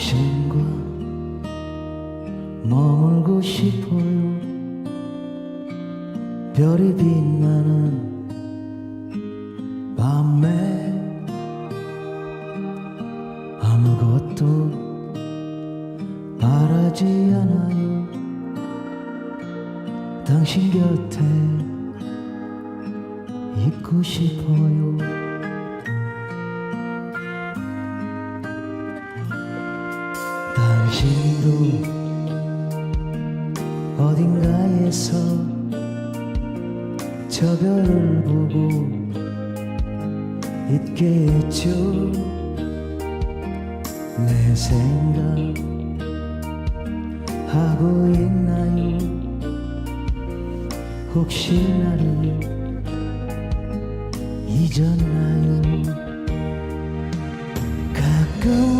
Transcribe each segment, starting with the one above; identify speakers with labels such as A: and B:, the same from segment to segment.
A: 당신과 머물고 싶어요 별이 빛나는 밤에 아무것도 바라지 않아요. 당신 곁에 있고 싶어요 당신도 어딘가에서 저 별을 보고 있겠죠. 내 생각 하고 있나요? 혹시 나를 잊었나요? 가끔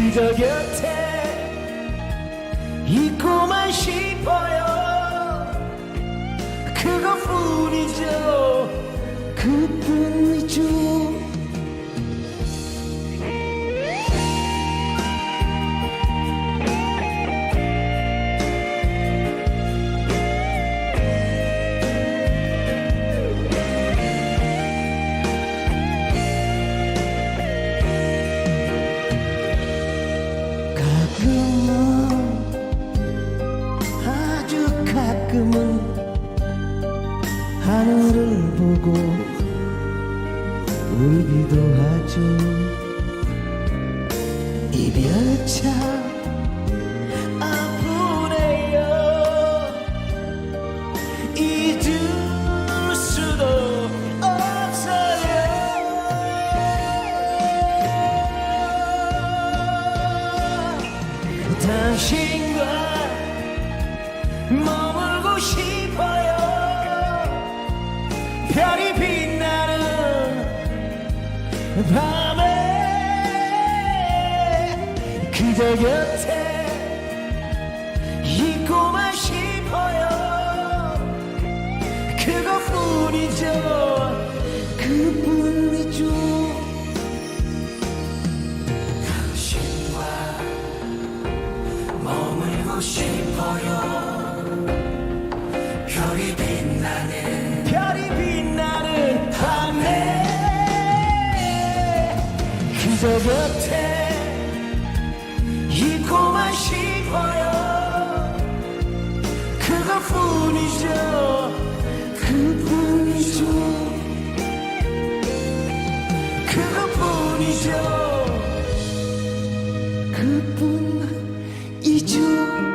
A: 그저 곁에 있고만 싶어요. 그것뿐이죠. 그 가끔은 하늘을 보고 울기도 하죠. 이별 참 당신과 밤에 그저 곁에 있고만 싶어요. 그것뿐이죠. 그뿐이죠. 당신과 머물고 싶어요. 별이 빛나는 저 곁에 있고만 싶어요. 그것뿐이죠. 그뿐이죠. 그것뿐이죠. 그뿐이죠